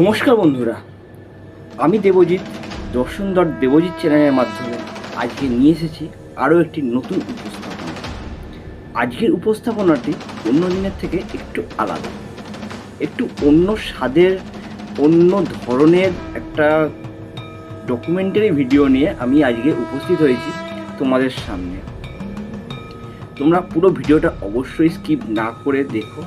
নমস্কার বন্ধুরা, আমি দেবজিৎ দর্শন ডট দেবজিৎ চ্যানেলের মাধ্যমে আজকে নিয়ে এসেছি আরও একটি নতুন উপস্থাপনা। আজকের উপস্থাপনাটি অন্য দিনের থেকে একটু আলাদা। একটু অন্য স্বাদের, অন্য ধরনের একটা ডকুমেন্টারি ভিডিও নিয়ে আমি আজকে উপস্থিত হয়েছি তোমাদের সামনে। তোমরা পুরো ভিডিওটা অবশ্যই স্কিপ না করে দেখো।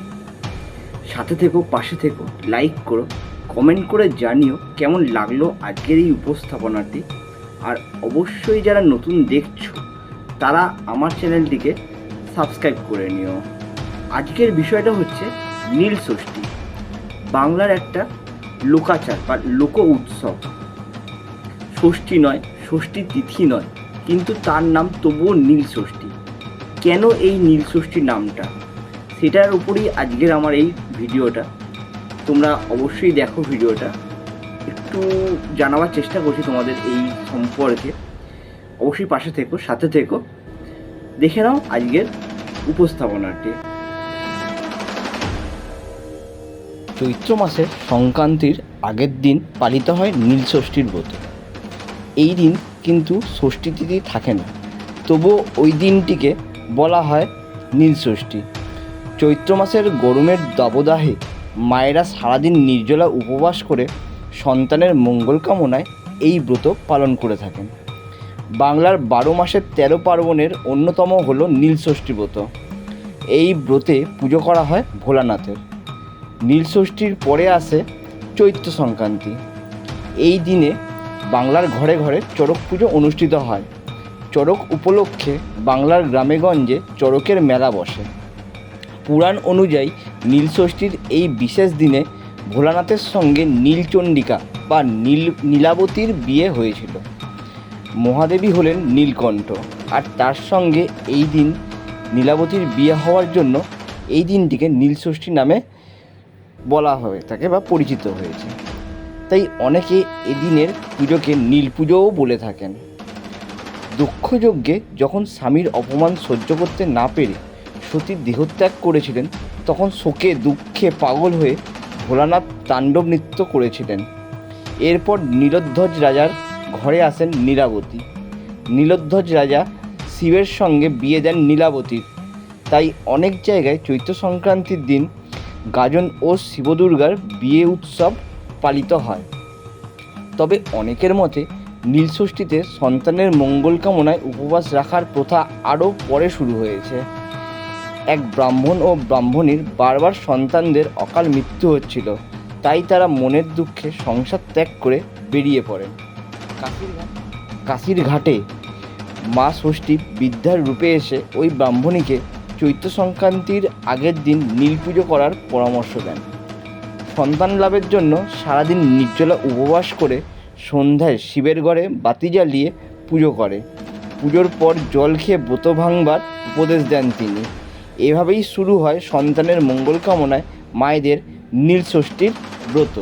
সাথে থেকো, পাশে থেকো লাইক করো। কমেন্ট করে জানিও কেমন লাগল আজকের এই উপস্থাপনাটি। আর অবশ্যই যারা নতুন দেখছ, তারা আমার চ্যানেলটিকে সাবস্ক্রাইব করে নিও। আজকের বিষয়টা হচ্ছে নীল ষষ্ঠী, বাংলার একটা লোকাচার বা লোক উৎসব। ষষ্ঠী নয়, ষষ্ঠী তিথি নয়, কিন্তু তার নাম তবুও নীল ষষ্ঠী। কেন এই নীল ষষ্ঠী নামটা? সেটার উপরেই আজকের আমার এই ভিডিওটা। তোমরা অবশ্যই দেখো ভিডিওটা। একটু জানাবার চেষ্টা করছি তোমাদের এই সম্পর্কে। অবশ্যই পাশে থেকো, সাথে থেকো। দেখে নাও আজকের উপস্থাপনাটি। চৈত্র মাসের সংক্রান্তির আগের দিন পালিত হয় নীল ষষ্ঠীর ব্রত। এই দিন কিন্তু ষষ্ঠী তিথি থাকে না। তবুও ওই দিনটিকে বলা হয় নীল ষষ্ঠী। চৈত্র মাসের গরমের দাবদাহে মায়েরা সারাদিন নির্জলা উপবাস করে সন্তানের মঙ্গল কামনায় এই ব্রত পালন করে থাকেন। বাংলার বারো মাসের তেরো পার্বণের অন্যতম হল নীলষষ্ঠী ব্রত। এই ব্রতে পুজো করা হয় ভোলানাথের। নীলষষ্ঠীর পরে আসে চৈত্র সংক্রান্তি। এই দিনে বাংলার ঘরে ঘরে চড়ক পুজো অনুষ্ঠিত হয়। চড়ক উপলক্ষে বাংলার গ্রামেগঞ্জে চড়কের মেলা বসে। পুরাণ অনুযায়ী নীলষষ্ঠীর এই বিশেষ দিনে ভোলানাথের সঙ্গে নীলচণ্ডিকা বা নীল, নীলাবতীর বিয়ে হয়েছিল। মহাদেবী হলেন নীলকণ্ঠ। আর তার সঙ্গে এই দিন নীলাবতীর বিয়ে হওয়ার জন্য এই দিনটিকে নীলষষ্ঠী নামে বলা হয়ে থাকে বা পরিচিত হয়েছে। তাই অনেকে এদিনের পুজোকে নীল পুজোও বলে থাকেন। দুঃখযজ্ঞে যখন স্বামীর অপমান সহ্য করতে না পেরে সতী দেহত্যাগ করেছিলেন, তখন শোকে, দুঃখে পাগল হয়ে ভোলানাথ তাণ্ডব নৃত্য করেছিলেন। এরপর নীলধ্বজ রাজার ঘরে আসেন নীলাবতী। নীলধ্বজ রাজা শিবের সঙ্গে বিয়ে দেন নীলাবতীর। তাই অনেক জায়গায় চৈত্র সংক্রান্তির দিন গাজন ও শিবদুর্গার বিয়ে উৎসব পালিত হয়। তবে অনেকের মতে নীলষষ্ঠীতে সন্তানের মঙ্গল কামনায় উপবাস রাখার প্রথা আরও পরে শুরু হয়েছে। এক ব্রাহ্মণ ও ব্রাহ্মণীর বারবার সন্তানদের অকাল মৃত্যু হচ্ছিল। তাই তারা মনের দুঃখে সংসার ত্যাগ করে বেরিয়ে পড়েন কাশির ঘাট মা ষষ্ঠী বিদ্যার রূপে এসে ওই ব্রাহ্মণীকে চৈত্র সংক্রান্তির আগের দিন নীল পুজো করার পরামর্শ দেন। সন্তান লাভের জন্য সারাদিন নির্জলা উপবাস করে সন্ধ্যায় শিবের ঘরে বাতি জ্বালিয়ে পুজো করে। পুজোর পর জল খেয়ে ব্রত ভাঙবার উপদেশ দেন তিনি। এভাবেই শুরু হয় সন্তানের মঙ্গল কামনায় মায়েদের নীলষষ্ঠীর ব্রত।